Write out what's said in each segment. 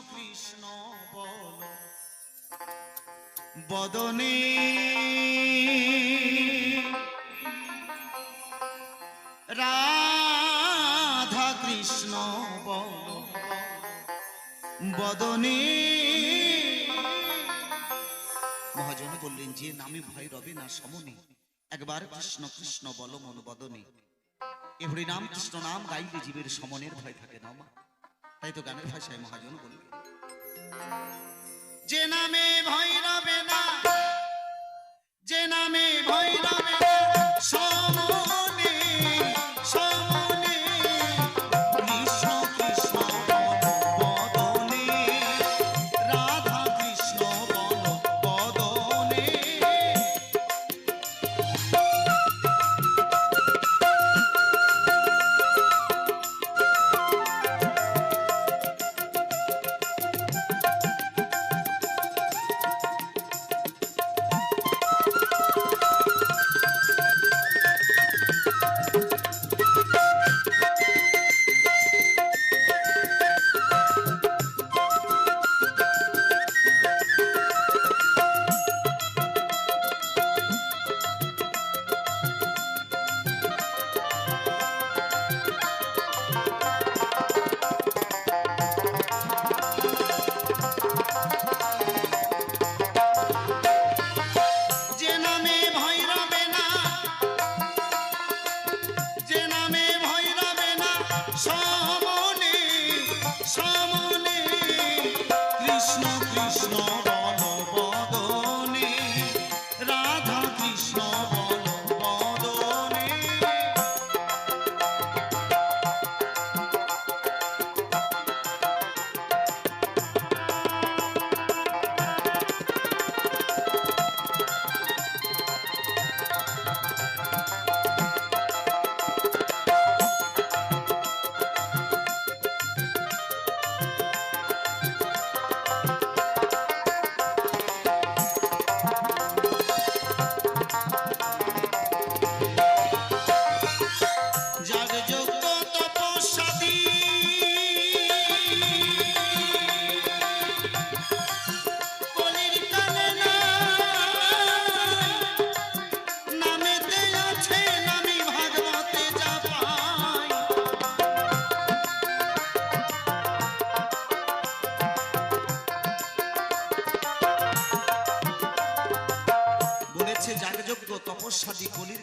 কৃষ্ণ বল। বদনে। রাধা কৃষ্ণ বল। বদনে। মহাজন বললেন, যে নামে ভয় রবে না সমনে, একবার কৃষ্ণ কৃষ্ণ বল মন বদনে। এভরি নাম, কৃষ্ণ নাম, গাইলে জীবের সমনের ভয় থাকে না মা। তাই তো গানের ভাষায় মহাজন বলবে যে নামে ভয় রবে না, যে নামে ভয় রবে না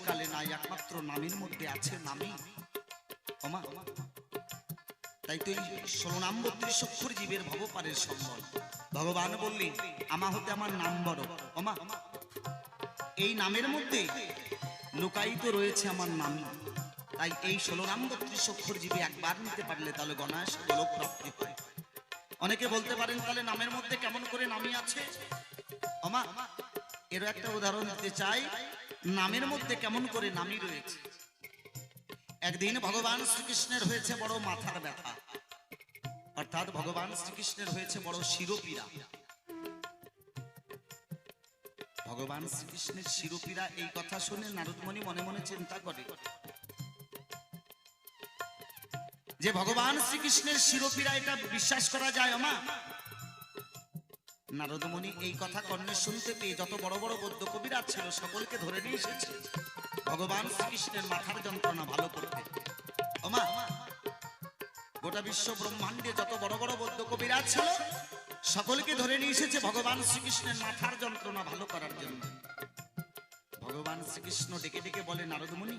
কালে নাই একমাত্র নামের মধ্যে আছে অমা তাই তো এই ষোলো নাম বত্রিশ অক্ষর জীবের ভবপারের সম্বল। ভগবান আমা হতে আমার নাম বড়। অমা এই নামের মধ্যে লুকায়িত রয়েছে আমার নাম। তাই এই ষোলো নাম বত্রিশ অক্ষর জীবে একবার নিতে পারলে তাহলে গণাশ গোলক প্রাপ্তি হয়। অনেকে বলতে পারেন, তাহলে নামের মধ্যে কেমন করে নামই আছে? অমা একটা উদাহরণ দিতে চাই। নামের মধ্যে কেমন করে নামই রয়েছে? একদিন ভগবান শ্রীকৃষ্ণের হয়েছে বড় মাথার ব্যথা। অর্থাৎ ভগবান শ্রীকৃষ্ণের হয়েছে বড় শিরোপীড়া। ভগবান শ্রীকৃষ্ণের শিরোপীড়া এই কথা শুনে নারদমণি মনে মনে চিন্তা করে। যে ভগবান শ্রীকৃষ্ণের শিরোপীরা এটা বিশ্বাস করা যায় আমা নারদমণি এই কথা কর্ণে শুনতে পেয়ে যত বড় বড় বৌদ্ধ কবিরা ছিল সকলকে ধরে নিয়ে এসেছে। ভগবান শ্রীকৃষ্ণের মাথার যন্ত্রণা ভালো করতে। ওমা গোটা বিশ্ব ব্রহ্মাণ্ডে যত বড় বড় বৌদ্ধ কবিরা ছিল, সকলকে ধরে নিয়ে এসেছে ভগবান শ্রীকৃষ্ণের মাথার যন্ত্রণা ভালো করার জন্য। ভগবান শ্রীকৃষ্ণ ডেকে ডেকে বলে, নারদমণি,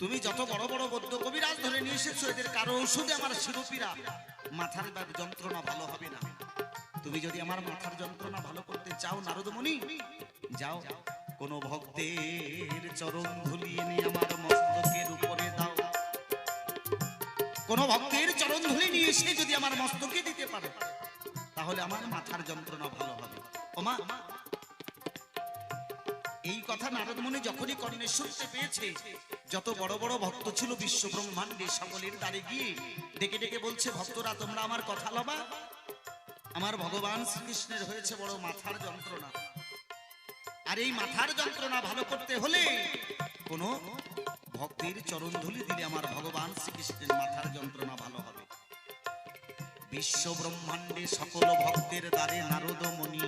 তুমি যত বড় বড় বৌদ্ধ কবিরাজ ধরে নিয়ে এসেছ, এদের কারও ওষুধে আমার শিরোপীরা মাথার যন্ত্রণা ভালো হবে না। তুমি যদি আমার মাথার যন্ত্রণা ভালো করতে চাও, নারদমণি, যাও। কোন ভক্তের চরণ ধুলি এনে আমার মস্তকের উপরে দাও। কোন ভক্তের চরণ ধুলি নিয়ে এসে যদি আমার মস্তকে দিতে পারো, তাহলে আমার মাথার যন্ত্রণা ভালো হবে। ওমা এই কথা নারদমণি যখনই কর্ণে শুনতে পেয়েছে, যত বড় বড় ভক্ত ছিল বিশ্ব ব্রহ্মাণ্ডে সকলের দ্বারে গিয়ে ডেকে ডেকে বলছে, ভক্তরা, তোমরা আমার কথা লবা আমার ভগবান শ্রীকৃষ্ণের হয়েছে বড় মাথার যন্ত্রণা। আর এই মাথার যন্ত্রণা ভালো করতে হলে কোন ভক্তির চরণ ধুলি দিলে আমার ভগবান শ্রীকৃষ্ণের মাথার যন্ত্রণা ভালো হবে। বিশ্ব ব্রহ্মাণ্ডে সকল ভক্তের দ্বারে নারদ মুনি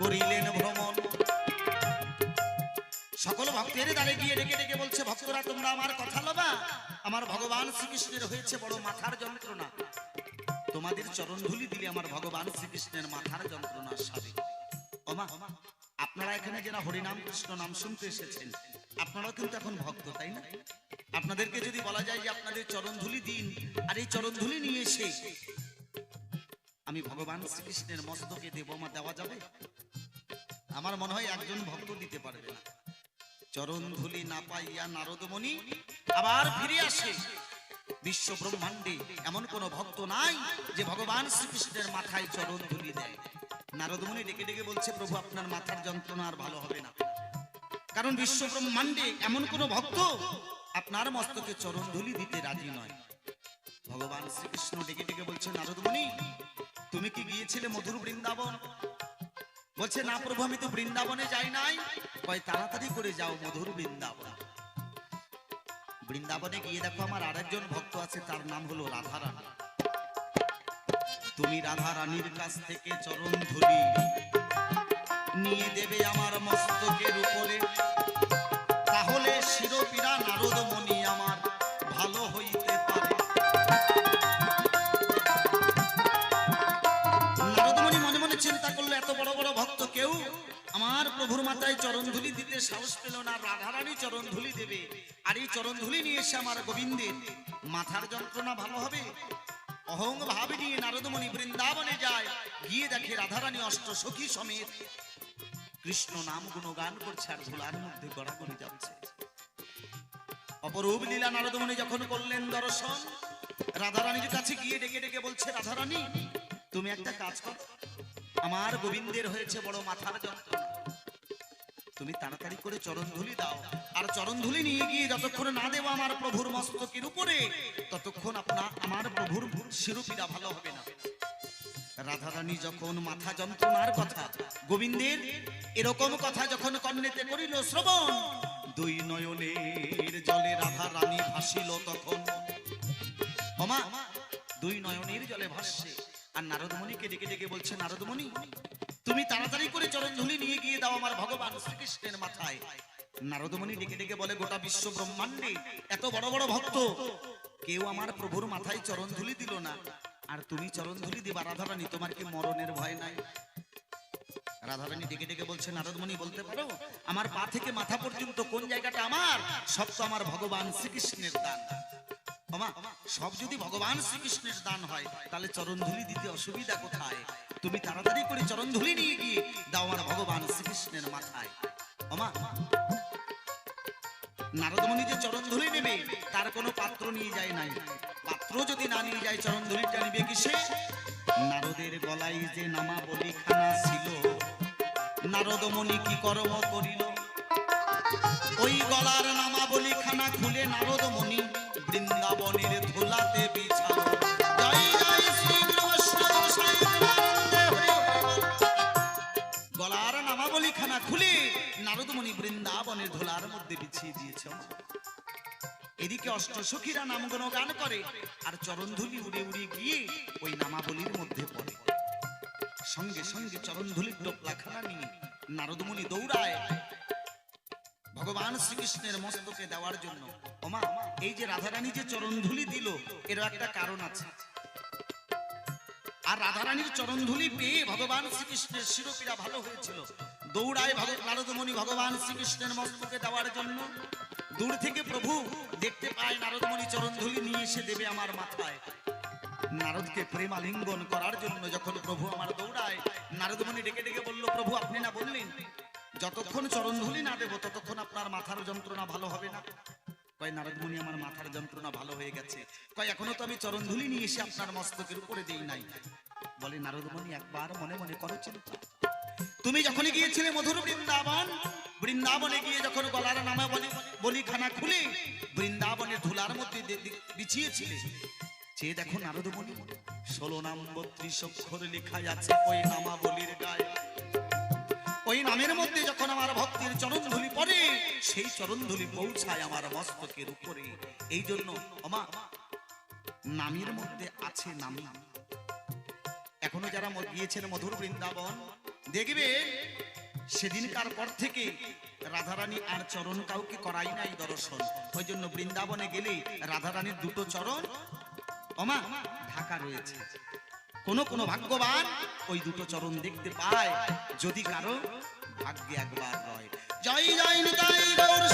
করিলেন ভ্রমণ। সকল ভক্তের দ্বারে গিয়ে ডেকে ডেকে বলছে, ভক্তরা, তোমরা আমার কথা লবা। আমার ভগবান শ্রীকৃষ্ণের হয়েছে বড় মাথার যন্ত্রণা। তোমাদের চরণ ধুলি দিলে আমার ভগবান শ্রীকৃষ্ণের মাথার যন্ত্রণা সাবে ওমা, আপনারা এখানে যারা হরিনাম, কৃষ্ণ নাম শুনতে এসেছেন, আপনারাও কিন্তু এখন ভক্ত, তাই না? আপনাদেরকে যদি বলা যায় যে আপনাদের চরণ ধুলি দিন, আর এই চরণ ধুলি নিয়ে এসে আমি ভগবান শ্রীকৃষ্ণের মস্তকে দেব মা দেওয়া যাবে? আমার মনে হয় একজন ভক্ত দিতে পারবে না। চরণ ধুলি না পাইয়া নারদমণি আবার ফিরে আসে। বিশ্ব ব্রহ্মাণ্ডে এমন কোন ভক্ত নাই যে ভগবান শ্রীকৃষ্ণের মাথায় চরণ ধুলি দেয়। নারদমণি ডেকে ডেকে বলছে, প্রভু, আপনার মাথার যন্ত্রণা আর ভালো হবে না। কারণ বিশ্ব ব্রহ্মাণ্ডে এমন কোন ভক্ত আপনার মস্তকে চরণ ধুলি দিতে রাজি নয়। ভগবান শ্রীকৃষ্ণ ডেকে ডেকে বলছে নারদমণি তুমি কি গিয়েছিলে মধুর বৃন্দাবন? বলছে, না প্রভু, আমি তো বৃন্দাবনে যাই নাই। কয়, তাড়াতাড়ি করে যাও মধুর বৃন্দাবন। বৃন্দাবনে গিয়ে দেখো আমার আরেকজন ভক্ত আছে, তার নাম হলো রাধা রানী তুমি রাধা রানীর কাছ থেকে চরণ ধুলি, নিয়ে দেবে আমার মস্তকের উপরে। তাহলে শিরোপীরা নারদ প্রভুর মাথায় চরণ ধুলি দিতে সাহস পেল না, রাধারানী চরণ ধুলি দেবে। আর এই চরণ ধুলি নিয়ে এসে আমার গোবিন্দের মাথার যন্ত্রণা ভালো হবে? অহং ভাবে নিয়ে নারদমণি বৃন্দাবনে যায়, গিয়ে দেখে রাধারানী অষ্ট সখী সমেত। কৃষ্ণ নাম গুণগান করছে আর ধুলার মধ্যে গড়াগড়ি যাচ্ছে। অপরূপ লীলা নারদমণি যখন করলেন দর্শন, রাধারানীর কাছে গিয়ে ডেকে ডেকে বলছে, রাধারানী, তুমি একটা কাজ করো। আমার গোবিন্দের হয়েছে বড় মাথার যন্ত্রণা। তুমি তাড়াতাড়ি করে চরণ ধুলি দাও। আর চরণ ধুলি নিয়ে গিয়ে যতক্ষণ না দেবো আমার প্রভুর মস্তকের উপরে, ততক্ষণ আপনার আমার প্রভুর শিরোপীরা ভালো হবে না। রাধারানী যখন মাথা যন্ত্রণার কথা, গোবিন্দের এরকম কথা যখন কর্ণেতে করিল শ্রবণ, দুই নয়নের জলে রাধা রানী ভাসিল তখন। দুই নয়নের জলে ভাসছে। আর নারদমণিকে ডেকে ডেকে বলছে, নারদমণি তুমি তাড়াতাড়ি করে চরণ ধুলি নিয়ে গিয়ে দাও আমার ভগবান শ্রীকৃষ্ণের মাথায়। নারদমণি ডেকে ডেকে বলে, গোটা বিশ্ব ব্রহ্মাণ্ডে এত বড় বড় ভক্ত। কেউ আমার প্রভুর মাথায় চরণ ধুলি দিল না। আর তুমি চরণ ধুলি দিবা, রাধারানী, তোমার কি মরণের ভয় নাই? রাধারানী ডেকে ডেকে বলছে, নারদমণি, বলতে পারো, আমার পা থেকে মাথা পর্যন্ত কোন জায়গাটা আমার? সব তো আমার ভগবান শ্রীকৃষ্ণের দান। সব যদি ভগবান শ্রীকৃষ্ণের দান হয়, তাহলে চরণ ধুলি দিতে অসুবিধা কোথায়? তুমি তাড়াতাড়ি করে চরণ ধুলি নিয়ে গিয়ে দাও আমার ভগবান শ্রীকৃষ্ণের মাথায়। ওমা, নারদমণি যে চরণ ধুলি নেবে, তার কোনো পাত্র নিয়ে যায় নাই। পাত্র যদি না নিয়ে যায় চরণ ধুলিটা নিবে কিসে? নারদের গলায় যে নামা বলি খানা ছিল, নারদমণি কি কর্ম করিল? ওই গলার নামা বলি খানা খুলে নারদমণি এদিকে অষ্টসখীরা নামগুণ গান করে, আর চরণধুলি উড়ে উড়ে গিয়ে ওই নামাবলির মধ্যে পড়ে। সঙ্গে সঙ্গে চরণধুলির টোপলাখানা নিয়ে নারদমণি দৌড়ায়। ভগবান শ্রীকৃষ্ণের মস্তকে দেওয়ার জন্য। ওমা, এই যে রাধারানী যে চরণধুলি দিল এর একটা কারণ আছে। আর রাধারানীর চরণধুলি পেয়ে ভগবান শ্রীকৃষ্ণের শিরোপীরা ভালো হয়েছিল। দৌড়ায় নারদমণি ভগবান শ্রীকৃষ্ণের মস্তকে দেওয়ার জন্য দূর থেকে প্রভু দেখতে পায় নারদমণি চরণধুলি নিয়ে এসে দেবে আমার মাথায়। নারদকে প্রেম আলিঙ্গন করার জন্য যখন প্রভু আমার দৌড়ায়, নারদমণি ডেকে ডেকে বলল, প্রভু, আপনি না বললেন, যতক্ষণ চরণধুলি না দেবো, ততক্ষণ আপনার মাথার যন্ত্রণা ভালো হবে না? কয়, নারদমণি, আমার মাথার যন্ত্রণা ভালো হয়ে গেছে। কয়, এখনও তো আমি চরণধুলি নিয়ে এসে আপনার মস্তকের উপরে দেই নাই। বলে, নারদমণি, একবার মনে মনে করো চিন্তা। তুমি যখনই গিয়েছিলে মধুর বৃন্দাবন বৃন্দাবনে গিয়ে যখন গলার নামা বলি, বলিখানা খুলে বৃন্দাবনের ধুলার মধ্যে বিছিয়েছিলে। সে দেখো নারদমণি, ষোলো নাম বত্রিশ অক্ষর লেখাই আছে ওই নামাবলির গায়ে। ওই নামের মধ্যে যখন আমার ভক্তির চরণধুলি পড়ে, সেই চরণধুলি পৌঁছায় আমার মস্তকের উপরে। এই জন্য অমা নামের মধ্যে আছে নামি। এখনও যারা গিয়েছেন মধুর বৃন্দাবন, দেখবেন সেদিনকার পর থেকে রাধারানী আর চরণ কাউকে করাই নাই দর্শন। ওই জন্য বৃন্দাবনে গেলে রাধারানীর দুটো চরণ অমা ঢাকা রয়েছে। কোন কোন ভাগ্যবান ওই দুটো চরণ দেখতে পায়, যদি কারও ভাগ্যে একবার রয়। জয় জয় নিতাই গৌর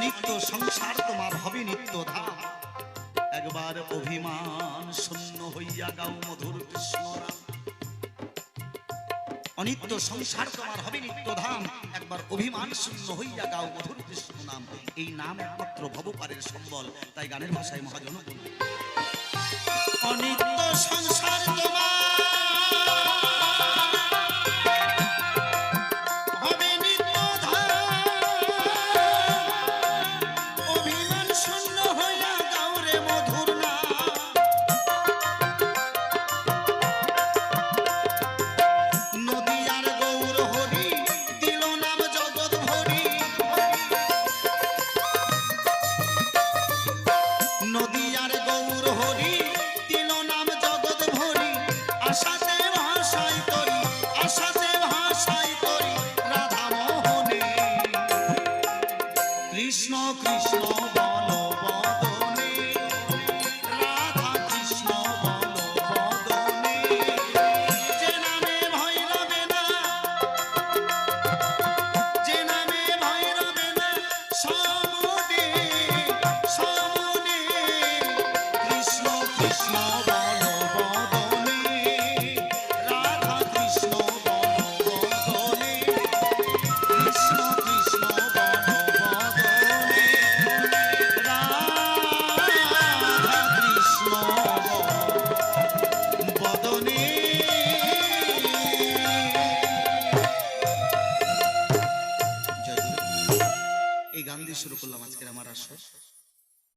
অনিত্য সংসার তোমার হবে নিত্য ধাম। একবার অভিমান শূন্য হইয়া গাও মধুর কৃষ্ণ নাম অনিত্য সংসার তোমার হবে নিত্য ধাম। একবার অভিমান শূন্য হইয়া গাও মধুর কৃষ্ণ নাম। এই নাম একমাত্র ভবপারের সম্বল। তাই গানের ভাষায় মহাজন অনিত্য সংসার তোমার